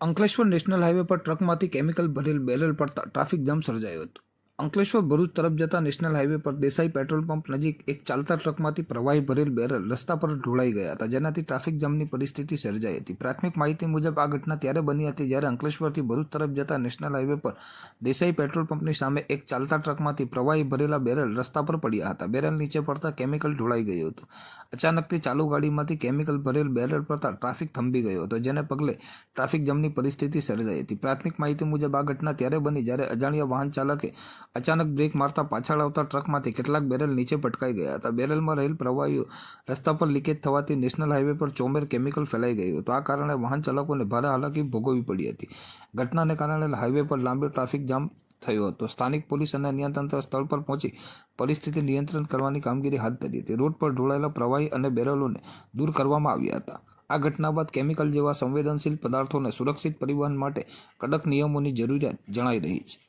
Ankleshwar national highway પર ટ્રકમાંથી chemical ભરેલ બેરલ પડતા ટ્રાફિક જામ સર્જાયો હતો. અંકલેશ્વર ભરૂચ તરફ જતા નેશનલ હાઈવે પર દેસાઈ પેટ્રોલ પંપ નજીક એક ચાલતા ટ્રકમાંથી પ્રવાહી ભરેલ બેરલ રસ્તા પર ઢોળાઈ ગયા હતા, જેનાથી ટ્રાફિક જામની પરિસ્થિતિ સર્જાઈ હતી. પ્રાથમિક માહિતી મુજબ આ ઘટના ત્યારે બની હતી, જ્યારે અંકલેશ્વરથી ભરૂચ તરફ જતા નેશનલ હાઈવે પર દેસાઈ પેટ્રોલ પંપની સામે એક ચાલતા ટ્રકમાંથી પ્રવાહી ભરેલા બેરલ રસ્તા પર પડ્યા હતા. બેરલ નીચે પડતા કેમિકલ ઢોળાઈ ગયું હતું. અચાનકથી ચાલુ ગાડીમાંથી કેમિકલ ભરેલ બેરલ પડતા ટ્રાફિક થંભી ગયો હતો, જેને પગલે ટ્રાફિક જામની પરિસ્થિતિ સર્જાઈ હતી. પ્રાથમિક માહિતી મુજબ આ ઘટના ત્યારે બની, જ્યારે અજાણ્યા વાહન ચાલકે અચાનક બ્રેક મારતા પાછળ આવતા ટ્રકમાંથી કેટલાક બેરલ નીચે પટકાઈ ગયા હતા. બેરલમાં રહેલ પ્રવાહીઓ રસ્તા પર લીકેજ થવાથી નેશનલ હાઈવે પર ચોમેર કેમિકલ ફેલાઈ ગયું હતું. આ કારણે વાહન ચાલકોને ભારે હાલાકી ભોગવવી પડી હતી. ઘટનાને કારણે હાઈવે પર લાંબો ટ્રાફિક જામ થયો હતો. સ્થાનિક પોલીસ અને નિયંત્રણ સ્થળ પર પહોંચી પરિસ્થિતિ નિયંત્રણ કરવાની કામગીરી હાથ ધરી હતી. રોડ પર ઢોળાયેલા પ્રવાહી અને બેરલોને દૂર કરવામાં આવ્યા હતા. આ ઘટના બાદ કેમિકલ જેવા સંવેદનશીલ પદાર્થોને સુરક્ષિત પરિવહન માટે કડક નિયમોની જરૂરિયાત જણાઈ રહી છે.